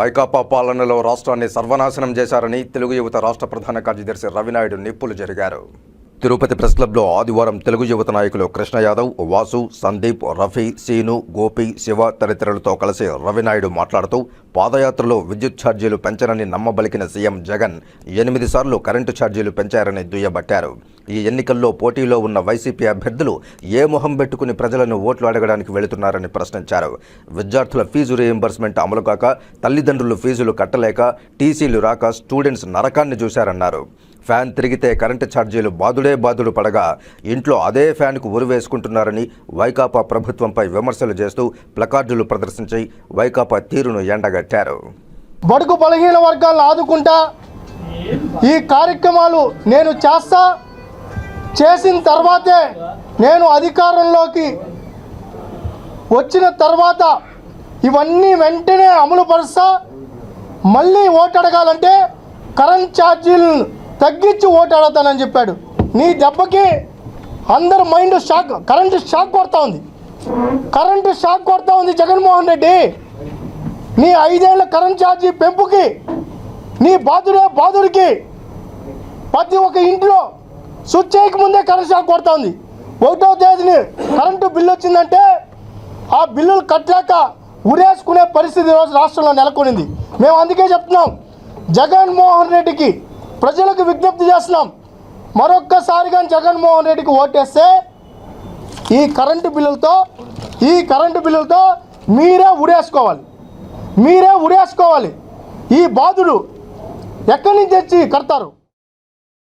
వైకాపా పాలనలో రాష్ట్రాన్ని సర్వనాశనం చేశారని తెలుగు యువత రాష్ట్ర ప్రధాన కార్యదర్శి రవినాయుడు నిప్పులు జరిగారు. తిరుపతి ప్రెస్ క్లబ్లో ఆదివారం తెలుగు యువత నాయకులు కృష్ణ యాదవ్ వాసు సందీప్ రఫీ సీను గోపి శివ తదితరులతో కలిసి రవినాయుడు మాట్లాడుతూ పాదయాత్రలో విద్యుత్ ఛార్జీలు పెంచరని నమ్మబలికిన సీఎం జగన్ ఎనిమిది సార్లు కరెంటు ఛార్జీలు పెంచారని దుయ్యబట్టారు. ఈ ఎన్నికల్లో పోటీలో ఉన్న వైసీపీ అభ్యర్థులు ఏ మొహం పెట్టుకుని ప్రజలను ఓట్లు అడగడానికి వెళుతున్నారని ప్రశ్నించారు. విద్యార్థుల ఫీజు రీయింబర్స్మెంట్ అమలు కాక తల్లిదండ్రులు ఫీజులు కట్టలేక టీసీలు రాక స్టూడెంట్స్ నరకాన్ని చూశారన్నారు. ఫ్యాన్ తిరిగితే కరెంటు ఛార్జీలు బాదుడే బాదుడు పడగా ఇంట్లో అదే ఫ్యాన్కు ఉరివేసుకుంటున్నారని వైకాపా ప్రభుత్వంపై విమర్శలు చేస్తూ ప్లకార్డులు ప్రదర్శించి వైకాపా తీరును ఎండగట్టారు. బడుగు బలహీన వర్గాలను ఆదుకుంటా ఈ కార్యక్రమాలు నేను చేస్తా చేసిన తర్వాతే నేను అధికారంలోకి వచ్చిన తర్వాత ఇవన్నీ వెంటనే అమలు పరుస్తా మళ్ళీ ఓటు అడగాలంటే కరెంట్ ఛార్జీలను తగ్గించి ఓటు అడుగుతానని చెప్పాడు. నీ దెబ్బకి అందరు మైండ్ షాక్ కరెంటు షాక్ కొడతా ఉంది. కరెంటు షాక్ కొడతా ఉంది జగన్మోహన్ రెడ్డి. నీ ఐదేళ్ళ కరెంట్ ఛార్జీ పెంపుకి నీ బాధుడే బాధుడికి ప్రతి ఒక్క ఇంట్లో స్విచ్ చేయకముందే కరెంట్ షాక్ కొడతా ఉంది ఒకటో తేదీని కరెంటు బిల్లు వచ్చిందంటే ఆ బిల్లులు కట్టలేక ఉరేసుకునే పరిస్థితి ఈరోజు రాష్ట్రంలో నెలకొనింది. మేము అందుకే చెప్తున్నాం జగన్మోహన్ రెడ్డికి ప్రజలకు విజ్ఞప్తి చేస్తున్నాం. మరొక్కసారిగా జగన్మోహన్ రెడ్డికి ఓటేస్తే ఈ కరెంటు బిల్లులతో ఈ కరెంటు బిల్లులతో మీరే ఉడేసుకోవాలి మీరే ఉడేసుకోవాలి ఈ బాధుడు ఎక్కడి నుంచి తెచ్చి కడతారు?